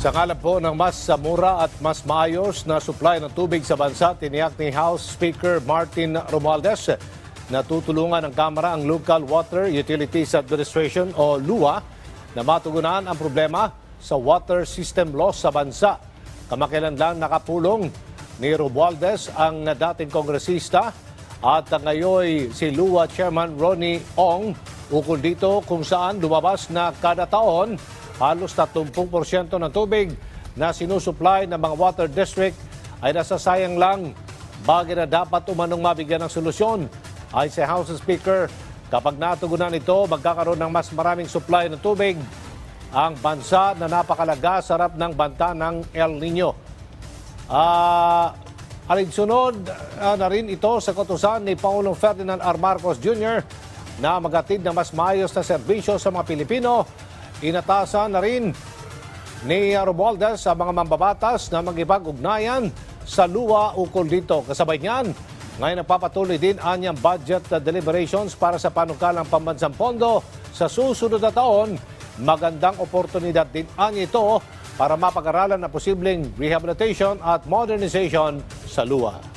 Sa kalap po ng mas mura at mas maayos na supply ng tubig sa bansa, tiniyak ni House Speaker Martin Romualdez na tutulungan ng Kamara ang Local Water Utilities Administration o LUA na matugunan ang problema sa water system loss sa bansa. Kamakailan lang nakapulong ni Romualdez ang dating kongresista at ngayon si LUA Chairman Ronnie Ong ukol dito kung saan lumabas na kada taon halos 30% ng tubig na sinusupply ng mga water district ay nasasayang lang bagay na dapat umanong mabigyan ng solusyon. Ay si House Speaker, kapag natugunan ito, magkakaroon ng mas maraming supply ng tubig ang bansa na napakalaga sa harap ng banta ng El Nino. Ah, alinsunod ah, na rin ito sa kotosan ni Pangulong Ferdinand R. Marcos Jr. na magatid ng mas maayos na serbisyo sa mga Pilipino. Inatasan na rin ni Romualdez sa mga mambabatas na magipag-ugnayan sa luwa ukol dito. Kasabay niyan, ngayon nagpapatuloy din anyang budget deliberations para sa panukalang pambansang pondo sa susunod na taon. Magandang oportunidad din anya ito para mapag-aralan na posibleng rehabilitation at modernization sa luwa.